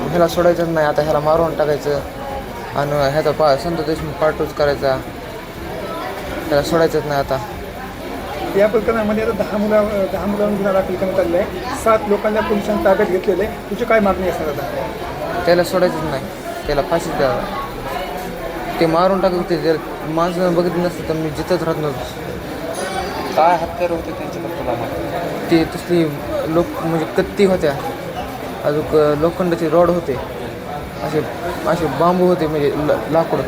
ह्याला सोडायचं नाही. आता ह्याला मारून टाकायचं. आणि ह्याचा पा संत देशमुख पार्टूच करायचा. ह्याला सोडायचंच नाही आता. या प्रकरणामध्ये आता दहा मुला दहा मुलांवर गुन्हा दाखल करण्यात आलेला आहे. सात लोकांना पोलिसांनी ताब्यात घेतलेलं आहे. तुझी काय मागणी असणार आता? त्याला सोडायचंच नाही. त्याला फाशीच द्यावा ते मारून टाकत होते जर माणसं बघितलं नसतं तर मी जिथंच राहत नव्हतो. काय हत्यार होते तुला माहिती? ते तसली लोक म्हणजे कत्ती होत्या. अजून लोखंडाचे रॉड होते. असे असे बांबू होते म्हणजे ल लाकूड.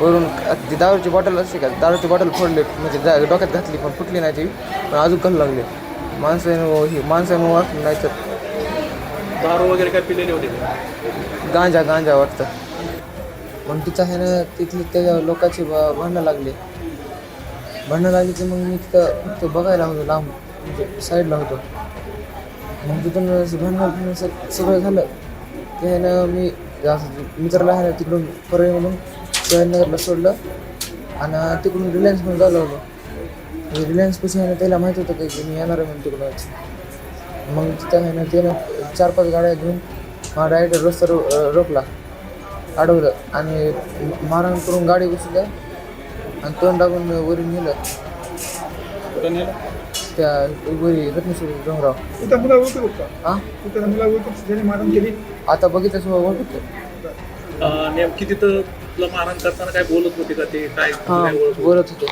वरून ती दारूची बॉटल असते का दारूची बॉटल फोडले म्हणजे दा डोक्यात घातली पण फुटली नाही ती. पण अजून घालू लागले. माणसानं ही माणसानं वाटलं नाही तर. दारू वगैरे काय पिलेले होते? गांजा गांजा वाटतं. मग तिथं आहे ना तिथले त्या लोकांचे भांडणं लागले. भांडणं लागली की मग मी तिथं फक्त बघायला होतो लांब म्हणजे साईडला होतो. म्हणजे तिथून असं भांडणं सगळं झालं. ते ह्यानं मी असं मित्राला आहे ना तिकडून म्हणून शिवाजीनगरला सोडलं आणि तिकडून रिलायन्स रिलायन्समध्ये झालं होतं रिलायन्सपाशी आहे ना त्याला माहीत होतं की मी येणार आहे म्हणून तिकडूनच मग तिथं आहे ना त्यानं चार पाच गाड्या घेऊन मला डायरेक्ट रस्ता रो रोखला अडवलं आणि मारण मारहाण करून गाडी घुसल्या आणि तोंड टाकून वरून नेलं. नेलं? त्या वरी रत्नेश्वर डोंगराव. तू त्या मुला ओळखू का हां? तू त्या मुला ओळखू ज्याने मारण केली? आता बघितलं सुद्धा ओळखतो अं, नेमकी तिथं तुला मारहाण करताना काय बोलत होते का ते? काय हां काय ओळख बोलत होते.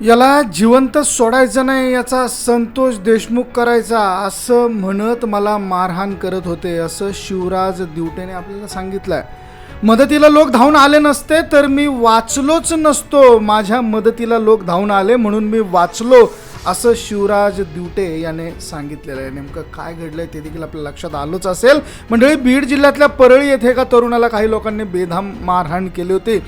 याला जिवंत सोडायचं नाही याचा संतोष देशमुख करायचा असं म्हणत मला मारहाण करत होते असं शिवराज दिवटेने आपल्याला सांगितलंय. मदतीला लोक धावून आले नसते तर मी वाचलोच नसतो. माझ्या मदतीला लोक धावून आले म्हणून मी वाचलो असं शिवराज दिवटे याने सांगितलेलं आहे. नेमकं काय घडलंय ते देखील आपल्या लक्षात आलंच असेल. मंडळी बीड जिल्ह्यातल्या परळी येथे एका तरुणाला काही लोकांनी बेधाम मारहाण केली होती.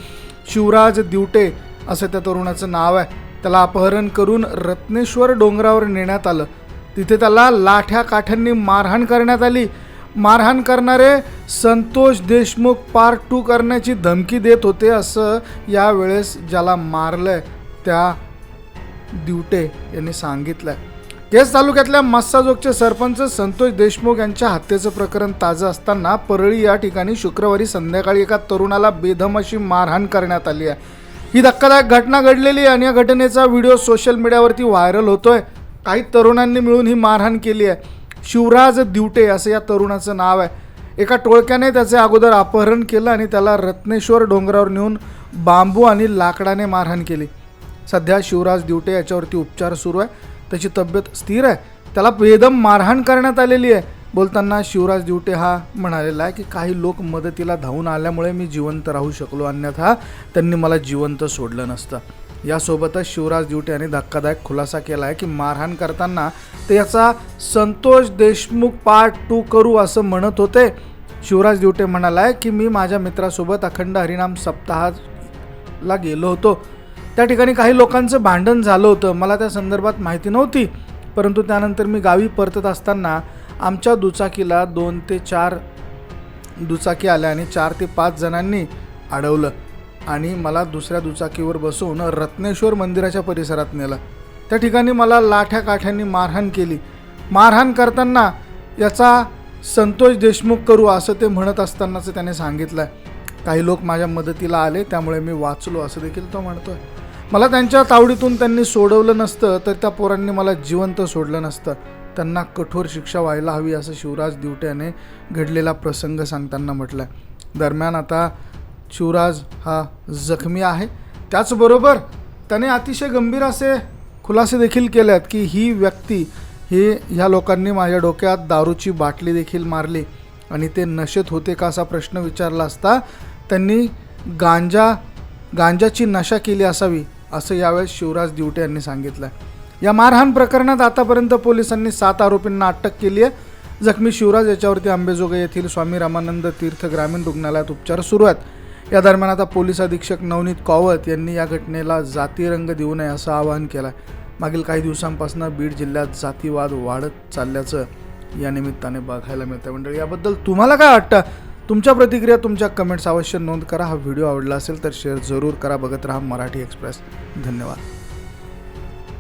शिवराज दिवटे असं त्या तरुणाचं नाव आहे. त्याला अपहरण करून रत्नेश्वर डोंगरावर नेण्यात आलं. तिथे त्याला लाठ्या काठ्यांनी मारहाण करण्यात आली. मारहाण करणारे संतोष देशमुख पार्ट टू करण्याची धमकी देत होते असं यावेळेस ज्याला मारलंय त्या दिवटे यांनी सांगितलंय. केस तालुक्यातल्या मस्साजोगचे सरपंच संतोष देशमुख यांच्या हत्येचं प्रकरण ताजं असताना परळी या ठिकाणी शुक्रवारी संध्याकाळी एका तरुणाला बेदम अशी मारहाण करण्यात आली आहे. ही धक्कादायक घटना घडलेली आहे आणि या घटनेचा व्हिडिओ सोशल मीडियावरती व्हायरल होतोय. काही तरुणांनी मिळून ही मारहाण केली आहे. शिवराज दिवटे असं या तरुणाचं नाव आहे. एका टोळक्याने त्याचे अगोदर अपहरण केलं आणि त्याला रत्नेश्वर डोंगरावर नेऊन बांबू आणि लाकडाने मारहाण केली. सध्या शिवराज दिवटे याच्यावरती उपचार सुरू आहे. त्याची तब्येत स्थिर आहे. त्याला बेदम मारहाण करण्यात आलेली आहे. बोलताना शिवराज दिवटे हा म्हणालेला आहे की काही लोक मदतीला धावून आल्यामुळे मी जिवंत राहू शकलो. अन्यथा त्यांनी मला जिवंत सोडलं नसतं. यासोबतच शिवराज दिवटे यांनी धक्कादायक खुलासा केला आहे की मारहाण करताना ते याचा संतोष देशमुख पार्ट टू करू असं म्हणत होते. शिवराज दिवटे म्हणाला की मी माझ्या मित्रासोबत अखंड हरिनाम सप्ताहाला गेलो होतो. त्या ठिकाणी काही लोकांचं भांडण झालं होतं. मला त्या संदर्भात माहिती नव्हती. परंतु त्यानंतर मी गावी परतत असताना आमच्या दुचाकीला दोन ते चार दुचाकी आल्या आणि चार ते पाच जणांनी अडवलं. आणि मला दुसऱ्या दुचाकीवर बसवून रत्नेश्वर मंदिराच्या परिसरात नेलं. त्या ठिकाणी मला लाठ्या काठ्यांनी मारहाण केली. मारहाण करताना याचा संतोष देशमुख करू असं ते म्हणत असतानाचं त्याने सांगितलं. काही लोक माझ्या मदतीला आले त्यामुळे मी वाचलो असं देखील तो म्हणतो आहे मला त्यांच्या तावडीतून त्यांनी सोडवलं नसतं तर त्या पोरांनी मला जिवंत सोडलं नसतं. त्यांना कठोर शिक्षा व्हायला हवी असं शिवराज दिवट्याने घडलेला प्रसंग सांगताना म्हटलं दरम्यान आता शिवराज हा जखमी आहे. त्याचबरोबर त्याने अतिशय गंभीर असे खुलासे देखील केले आहेत की ही व्यक्ती हे ह्या लोकांनी माझ्या डोक्यात दारूची बाटली देखील मारली आणि ते नशेत होते का असा प्रश्न विचारला असता त्यांनी गांजा गांजाची नशा केली असावी असं यावेळेस शिवराज दिवटे यांनी सांगितलं. या मारहाण प्रकरणात आतापर्यंत पोलिसांनी सात आरोपींना अटक केली आहे. जखमी शिवराज याच्यावरती आंबेजोगाई येथील स्वामी रामानंद तीर्थ ग्रामीण रुग्णालयात उपचार सुरू आहेत. या दरम्यान आता पोलीस अधीक्षक नवनीत कॉवत यांनी या घटनेला जाती रंग देऊ नये असं आवाहन केलं आहे मागील काही दिवसांपासून बीड जिल्ह्यात जातीवाद वाढत चालल्याचं या निमित्ताने बघायला मिळतं मंडळी याबद्दल तुम्हाला काय वाटतं? तुमच्या प्रतिक्रिया तुमच्या कमेंट्स अवश्य नोंद करा. हा व्हिडिओ आवडला असेल तर शेअर जरूर करा. बघत राहा मराठी एक्सप्रेस धन्यवाद.